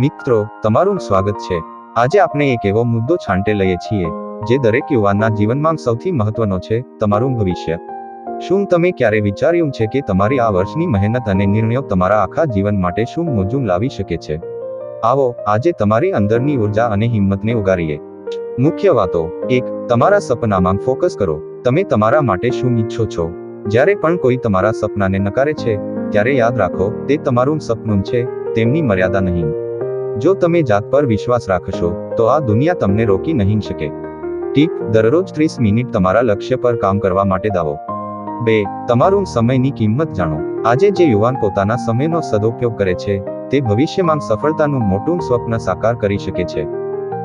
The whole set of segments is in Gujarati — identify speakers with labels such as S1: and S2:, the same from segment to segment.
S1: મિત્રો, તમારું સ્વાગત છે. આજે આપણે એક એવો મુદ્દો છાંટે લઈએ છીએ, જે દરેક યુવાનના જીવનમાં સૌથી મહત્વનો છે, તમારું ભવિષ્ય. શું તમે ક્યારે વિચાર્યું છે કે તમારી આ વર્ષની મહેનત અને નિર્ણયો તમારા આખા જીવન માટે શું મોજું લાવી શકે છે? આવો, આજે તમારી અંદરની ઊર્જા અને હિંમતને ઉગારીએ. મુખ્ય વાતો, એક, તમારા સપનામાં ફોકસ કરો. તમે તમારા માટે શું ઈચ્છો છો? જ્યારે પણ કોઈ તમારા સપનાને નકારે છે, ત્યારે યાદ રાખો, તે તમારું સપનું છે, તેમની મર્યાદા નહીં. જો તમે જાત પર વિશ્વાસ રાખશો, તો આ દુનિયા તમને રોકી નહીં શકે. ટીપ, દરરોજ ત્રીસ મિનિટ તમારા લક્ષ્ય પર કામ કરવા માટે દાવો. બે, તમારું સમયની કિંમત જાણો. આજે જે યુવાન પોતાના સમયનો સદુપયોગ કરે છે, તે ભવિષ્યમાં સફળતાનું મોટું સ્વપ્ન સાકાર કરી શકે છે.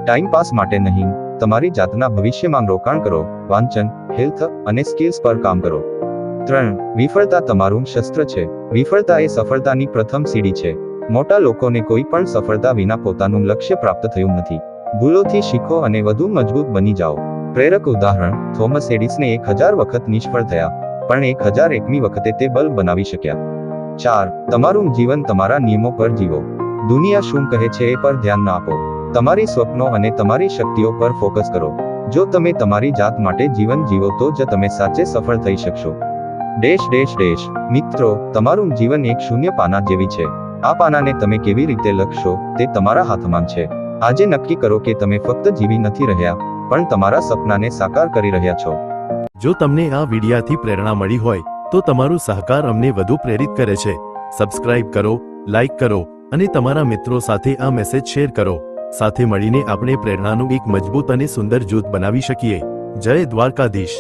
S1: ટાઈમ પાસ માટે નહીં, તમારી જાતના ભવિષ્યમાં રોકાણ કરો, વાંચન, હેલ્થ અને સ્કિલ્સ પર કામ કરો. ત્રણ, વિફળતા તમારું શસ્ત્ર છે. વિફળતા એ સફળતાની પ્રથમ સીડી છે. મોટા લોકોને કોઈ પણ સફળતા વિના પોતાનું લક્ષ્ય પ્રાપ્ત થયું નથી. ભૂલોથી શીખો અને વધુ મજબૂત બની જાઓ. પ્રેરક ઉદાહરણ, થોમસ એડિસને એક હજાર વખત નિષ્ફળ થયા, પણ એક હજાર એકમી વખતે તે બલ્બ બનાવી શક્યા. ચાર, તમારું જીવન તમારા નિયમો પર જીવો. દુનિયા શું કહે છે એ પર ધ્યાન ન આપો. તમારી સ્વપ્નો અને તમારી શક્તિઓ પર ફોકસ કરો. જો તમે તમારી જાત માટે જીવન જીવો તો જ તમે સાચે સફળ થઈ શકશો. ડેશ ડેશ ડેશ, મિત્રો, તમારું જીવન એક શૂન્ય પાના જેવી છે. આ પાનાને તમે કેવી રીતે લખશો તે તમારા હાથમાં છે. આજે નક્કી કરો કે તમે ફક્ત જીવી નથી રહ્યા, પણ તમારા સપનાને સાકાર કરી રહ્યા છો.
S2: જો તમને આ વિડિયાથી પ્રેરણા મળી હોય, તો તમારું સહકાર અમને વધુ પ્રેરિત કરે છે. સબસ્ક્રાઇબ કરો, લાઇક કરો, અને તમારા મિત્રો સાથે આ મેસેજ શેર કરો. સાથે મળીને આપણે પ્રેરણાનું એક મજબૂત અને સુંદર જૂથ બનાવી શકીએ. જય દ્વારકાધીશ.